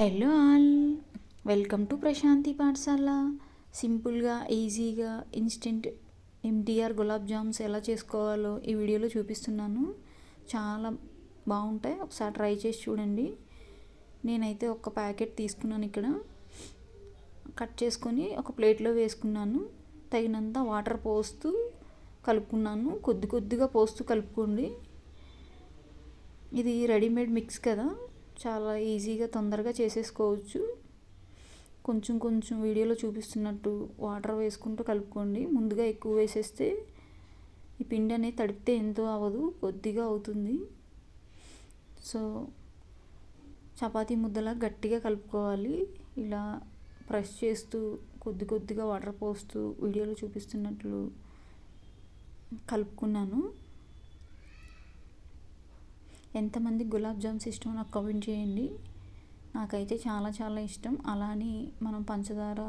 Hello all welcome to Prashanti Pathashala సింపుల్గా ఈజీగా instant MTR gulab jams ఎలా చేసుకోవాలో ఈ వీడియోలో చూపిస్తున్నాను చాలా బాగుంటాయి ఒకసారి ట్రై చేసి చూడండి నేనైతే ఒక ప్యాకెట్ తీసుకున్నాను ఇక్కడ కట్ చేసుకొని ఒక ప్లేట్లో వేసుకున్నాను తగినంత వాటర్ పోస్తూ కలుపుకున్నాను కొద్ది కొద్దిగా పోస్తూ కలుపుకోండి ఇది రెడీమేడ్ మిక్స్ కదా చాలా ఈజీగా తొందరగా చేసేసుకోవచ్చు. కొంచెం కొంచెం వీడియోలో చూపిస్తున్నట్టు వాటర్ వేసుకుంటూ కలుపుకోండి. ముందుగా ఎక్కువ వేసేస్తే ఈ పిండి అనేది తడిపితే ఎంతో అవ్వదు కొద్దిగా అవుతుంది. సో చపాతీ ముద్దలా గట్టిగా కలుపుకోవాలి. ఇలా ప్రెస్ చేస్తూ కొద్ది కొద్దిగా వాటర్ పోస్తూ వీడియోలో చూపిస్తున్నట్లు కలుపుకున్నాను. ఎంతమంది గులాబ్ జామ్స్ ఇష్టం నాకు కమెంట్ చేయండి. నాకైతే చాలా చాలా ఇష్టం. అలానే మనం పంచదార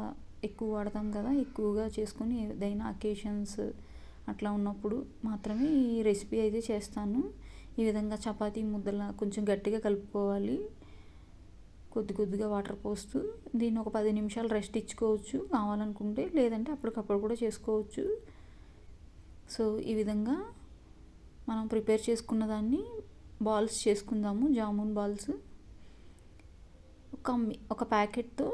ఎక్కువ వాడతాం కదా ఎక్కువగా చేసుకొని ఏదైనా అకేషన్స్ అట్లా ఉన్నప్పుడు మాత్రమే ఈ రెసిపీ అయితే చేస్తాను. ఈ విధంగా చపాతీ ముద్దలా కొంచెం గట్టిగా కలుపుకోవాలి. కొద్ది కొద్దిగా వాటర్ పోస్తూ దీన్ని ఒక పది నిమిషాలు రెస్ట్ ఇచ్చుకోవచ్చు. కావాలనుకుంటే లేదంటే అప్పటికప్పుడు కూడా చేసుకోవచ్చు. సో ఈ విధంగా మనం ప్రిపేర్ చేసుకున్న దాన్ని బాల్స్ చేసుకుందాము జామున్ బాల్స్. ఒక ఒక ప్యాకెట్తో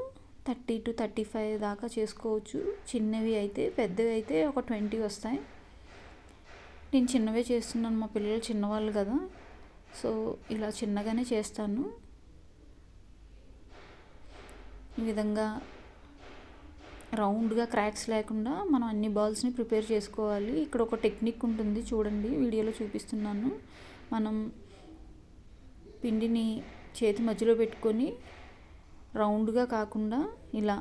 థర్టీ టు థర్టీ ఫైవ్ దాకా చేసుకోవచ్చు. చిన్నవి అయితే పెద్దవి అయితే ఒక ట్వంటీ వస్తాయి. నేను చిన్నవే చేస్తున్నాను మా పిల్లలు చిన్నవాళ్ళు కదా. సో ఇలా చిన్నగానే చేస్తాను. ఈ విధంగా రౌండ్గా క్రాక్స్ లేకుండా మనం అన్ని బాల్స్ని ప్రిపేర్ చేసుకోవాలి. ఇక్కడ ఒక టెక్నిక్ ఉంటుంది చూడండి వీడియోలో చూపిస్తున్నాను. మనం పిండిని చేతి మధ్యలో పెట్టుకొని రౌండ్గా కాకుండా ఇలా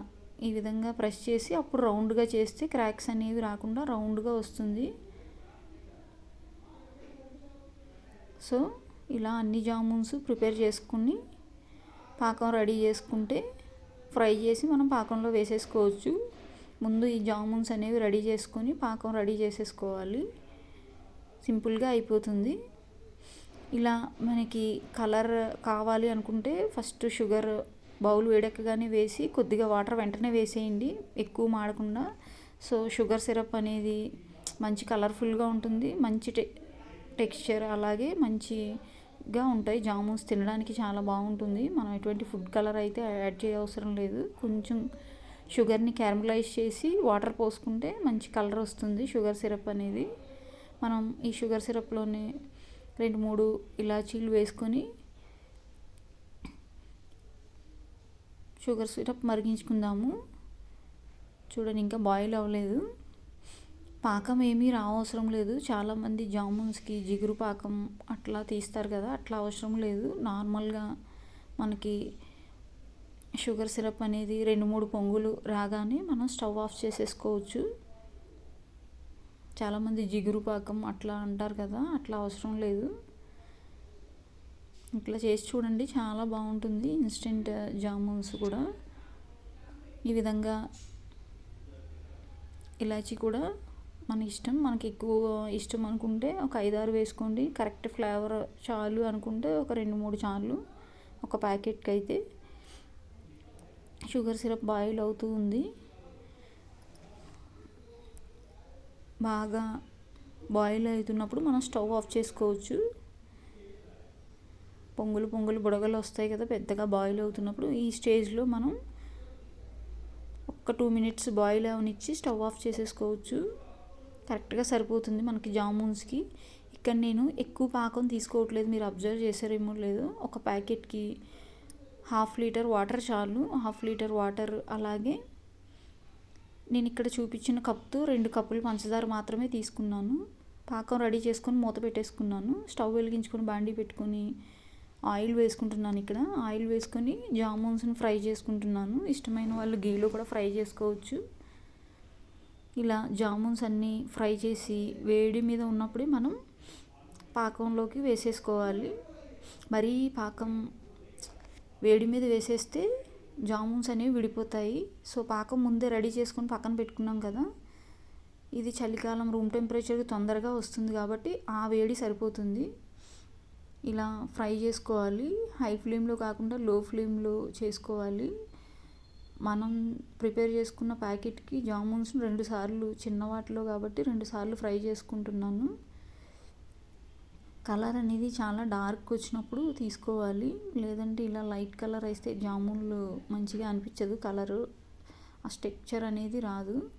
ఈ విధంగా ప్రెస్ చేసి అప్పుడు రౌండ్గా చేస్తే క్రాక్స్ అనేవి రాకుండా రౌండ్గా వస్తుంది. సో ఇలా అన్ని జామున్స్ ప్రిపేర్ చేసుకుని పాకం రెడీ చేసుకుంటే ఫ్రై చేసి మనం పాకంలో వేసేసుకోవచ్చు. ముందు ఈ జామున్స్ అనేవి రెడీ చేసుకొని పాకం రెడీ చేసేసుకోవాలి. సింపుల్గా అయిపోతుంది. ఇలా మనకి కలర్ కావాలి అనుకుంటే ఫస్ట్ షుగర్ బౌల్ వేడెక్కగానే వేసి కొద్దిగా వాటర్ వెంటనే వేసేయండి. ఎక్కువ మాడకుండా. సో షుగర్ సిరప్ అనేది మంచి కలర్ఫుల్గా ఉంటుంది. మంచి టె టెక్స్చర్ అలాగే మంచిగా ఉంటాయి. జామున్స్ తినడానికి చాలా బాగుంటుంది. మనం ఎటువంటి ఫుడ్ కలర్ అయితే యాడ్ చేయవసరం లేదు. కొంచెం షుగర్ని క్యారమలైజ్ చేసి వాటర్ పోసుకుంటే మంచి కలర్ వస్తుంది షుగర్ సిరప్ అనేది. మనం ఈ షుగర్ సిరప్లోనే రెండు మూడు ఇలాచీలు వేసుకొని షుగర్ సిరప్ మరిగించుకుందాము. చూడండి ఇంకా బాయిల్ అవ్వలేదు. పాకం ఏమీ రావసరం లేదు. చాలామంది జామున్స్కి జిగురు పాకం అట్లా తీస్తారు కదా అట్లా అవసరం లేదు. నార్మల్గా మనకి షుగర్ సిరప్ అనేది రెండు మూడు పొంగులు రాగానే మనం స్టవ్ ఆఫ్ చేసేసుకోవచ్చు. చాలామంది జిగురు పాకం అట్లా అంటారు కదా అట్లా అవసరం లేదు. ఇట్లా చేసి చూడండి చాలా బాగుంటుంది. ఇన్స్టెంట్ uh, జామున్స్ కూడా. ఈ విధంగా ఇలాచీ కూడా మన ఇష్టం. మనకి ఎక్కువ ఇష్టం అనుకుంటే ఒక ఐదారు వేసుకోండి. కరెక్ట్ ఫ్లేవర్ చాలు అనుకుంటే ఒక రెండు మూడు చాలు ఒక ప్యాకెట్కి అయితే. షుగర్ సిరప్ బాయిల్ అవుతూ ఉంది. బాగా బాయిల్ అవుతున్నప్పుడు మనం స్టవ్ ఆఫ్ చేసుకోవచ్చు. పొంగులు పొంగులు బుడగలు వస్తాయి కదా పెద్దగా బాయిల్ అవుతున్నప్పుడు ఈ స్టేజ్లో మనం ఒక టూ మినిట్స్ బాయిల్ అవనిచ్చి స్టవ్ ఆఫ్ చేసేసుకోవచ్చు. కరెక్ట్గా సరిపోతుంది మనకి జామున్స్కి. ఇక్కడ నేను ఎక్కువ పాకం తీసుకోవట్లేదు మీరు అబ్జర్వ్ చేసారేమో లేదు. ఒక ప్యాకెట్కి హాఫ్ లీటర్ వాటర్ చాలు హాఫ్ లీటర్ వాటర్ అలాగే నేను ఇక్కడ చూపించిన కప్తో రెండు కప్పులు పంచదార మాత్రమే తీసుకున్నాను. పాకం రెడీ చేసుకొని మూత పెట్టేసుకున్నాను. స్టవ్ వెలిగించుకొని బాండీ పెట్టుకొని ఆయిల్ వేసుకుంటున్నాను ఇక్కడ. ఆయిల్ వేసుకొని జామున్స్ని ఫ్రై చేసుకుంటున్నాను. ఇష్టమైన వాళ్ళు గీలో కూడా ఫ్రై చేసుకోవచ్చు. ఇలా జామున్స్ అన్నీ ఫ్రై చేసి వేడి మీద ఉన్నప్పుడే మనం పాకంలోకి వేసేసుకోవాలి. మరీ పాకం వేడి మీద వేసేస్తే జామున్స్ అనేవి విడిపోతాయి. సో పాకం ముందే రెడీ చేసుకొని పక్కన పెట్టుకున్నాం కదా. ఇది చలికాలం రూమ్ టెంపరేచర్కి తొందరగా వస్తుంది కాబట్టి ఆ వేడి సరిపోతుంది. ఇలా ఫ్రై చేసుకోవాలి. హై ఫ్లేమ్లో కాకుండా లో ఫ్లేమ్లో చేసుకోవాలి. మనం ప్రిపేర్ చేసుకున్న ప్యాకెట్కి జామున్స్ రెండు సార్లు చిన్న వాటిలో కాబట్టి రెండు సార్లు ఫ్రై చేసుకుంటున్నాను. కలర్ అనేది చాలా డార్క్ వచ్చినప్పుడు తీసుకోవాలి. లేదంటే ఇలా లైట్ కలర్ వేస్తే జామున్లు మంచిగా అనిపించదు. కలరు ఆ స్ట్రక్చర్ అనేది రాదు.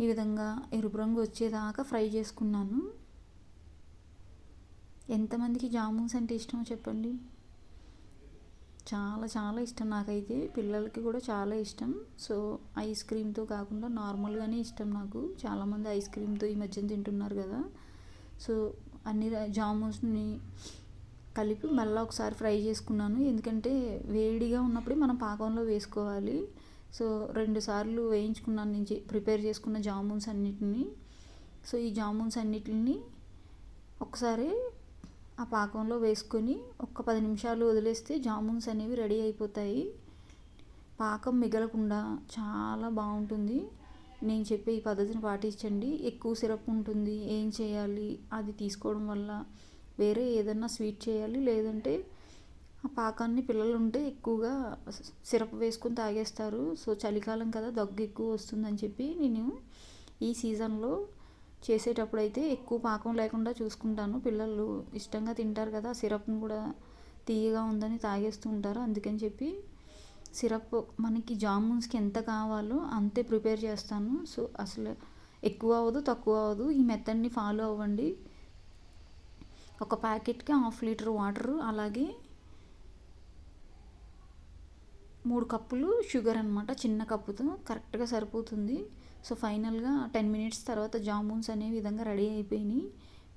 ఈ విధంగా ఎరుపు రంగు వచ్చేదాకా ఫ్రై చేసుకున్నాను. ఎంతమందికి జామున్స్ అంటే ఇష్టమో చెప్పండి. చాలా చాలా ఇష్టం నాకైతే. పిల్లలకి కూడా చాలా ఇష్టం. సో ఐస్ క్రీమ్తో కాకుండా నార్మల్గానే ఇష్టం నాకు. చాలామంది ఐస్ క్రీమ్తో ఈ మధ్యన తింటున్నారు కదా. సో అన్ని జామున్స్ని కలిపి మళ్ళీ ఒకసారి ఫ్రై చేసుకున్నాను. ఎందుకంటే వేడిగా ఉన్నప్పుడే మనం పాకంలో వేసుకోవాలి. సో రెండు సార్లు వేయించుకున్నాను నేను ప్రిపేర్ చేసుకున్న జామున్స్ అన్నిటిని. సో ఈ జామున్స్ అన్నిటిని ఒకసారి ఆ పాకంలో వేసుకొని ఒక పది నిమిషాలు వదిలేస్తే జామున్స్ అనేవి రెడీ అయిపోతాయి. పాకం మిగలకుండా చాలా బాగుంటుంది. నేను చెప్పే ఈ పద్ధతిని పాటించండి. ఎక్కువ సిరప్ ఉంటుంది. ఏం చేయాలి? అది తీసుకోవడం వల్ల వేరే ఏదన్నా స్వీట్ చేయాలి. లేదంటే ఆ పాకాన్ని పిల్లలు ఉంటే ఎక్కువగా సిరప్ వేసుకొని తాగేస్తారు. సో చలికాలం కదా దగ్గు ఎక్కువ వస్తుందని చెప్పి నేను ఈ సీజన్లో చేసేటప్పుడు అయితే ఎక్కువ పాకం లేకుండా చూసుకుంటాను. పిల్లలు ఇష్టంగా తింటారు కదా సిరప్ని కూడా తీయగా ఉందని తాగేస్తూ ఉంటారు. అందుకని చెప్పి సిరప్ మనకి జామున్స్కి ఎంత కావాలో అంతే ప్రిపేర్ చేస్తాను. సో అసలు ఎక్కువ అవ్వదు తక్కువ అవ్వదు. ఈ మెథడ్ని ఫాలో అవ్వండి. ఒక ప్యాకెట్కి హాఫ్ లీటర్ వాటర్ అలాగే మూడు కప్పులు షుగర్ అనమాట చిన్న కప్పుతో కరెక్ట్గా సరిపోతుంది. సో ఫైనల్గా టెన్ మినిట్స్ తర్వాత జామున్స్ అనే విధంగా రెడీ అయిపోయినాయి.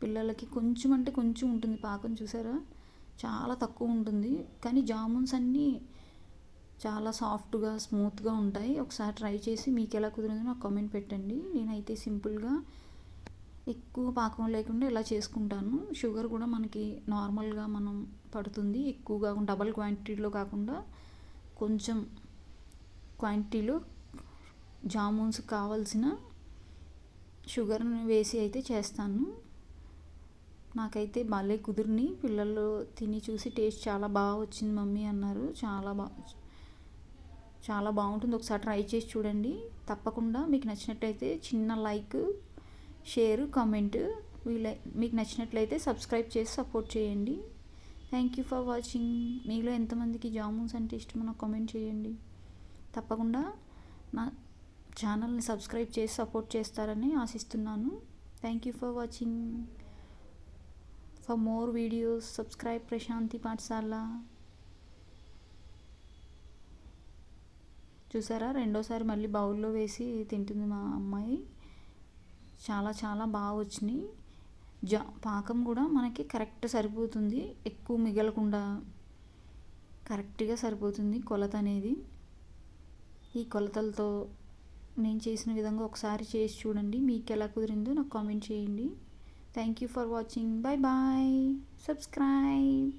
పిల్లలకి కొంచెం అంటే కొంచెం ఉంటుంది పాకం చూసారా? చాలా తక్కువ ఉంటుంది. కానీ జామున్స్ అన్నీ చాలా సాఫ్ట్గా స్మూత్గా ఉంటాయి. ఒకసారి ట్రై చేసి మీకు ఎలా కుదిరిందో నాకు కామెంట్ పెట్టండి. నేనైతే సింపుల్గా ఎక్కువ పాకం లేకుండా ఇలా చేసుకుంటాను. షుగర్ కూడా మనకి నార్మల్గా మనం పడుతుంది. ఎక్కువగా డబల్ క్వాంటిటీలో కాకుండా కొంచెం క్వాంటిటీలో జామున్స్ కావాల్సిన షుగర్ని వేసి అయితే చేస్తాను. నాకైతే భలే కుదిరిని పిల్లలు తిని చూసి టేస్ట్ చాలా బాగా వచ్చింది మమ్మీ అన్నారు. చాలా బాగా చాలా బాగుంటుంది. ఒకసారి ట్రై చేసి చూడండి. తప్పకుండా మీకు నచ్చినట్లయితే చిన్న లైక్ షేర్ కామెంట్ వీళ్ళ మీకు నచ్చినట్లయితే సబ్స్క్రైబ్ చేసి సపోర్ట్ చేయండి. Thank you for watching. మీలో ఎంతమందికి జామున్స్ అంటే ఇష్టమో నాకు కామెంట్ చేయండి. తప్పకుండా నా ఛానల్ని సబ్స్క్రైబ్ చేసి సపోర్ట్ చేస్తారని ఆశిస్తున్నాను. Thank you for watching. For more videos subscribe Prashanti Pathashala. చూసారా? రెండోసారి మళ్ళీ బౌల్లో వేసి తింటుంది మా అమ్మాయి. చాలా చాలా బాగా వచ్చినాయి. జా పాకం కూడా మనకి కరెక్ట్ సరిపోతుంది. ఎక్కువ మిగలకుండా కరెక్ట్గా సరిపోతుంది కొలత అనేది. ఈ కొలతలతో నేను చేసిన విధంగా ఒకసారి చేసి చూడండి. మీకు ఎలా కుదిరిందో నాకు కామెంట్ చేయండి. Thank you for watching bye bye subscribe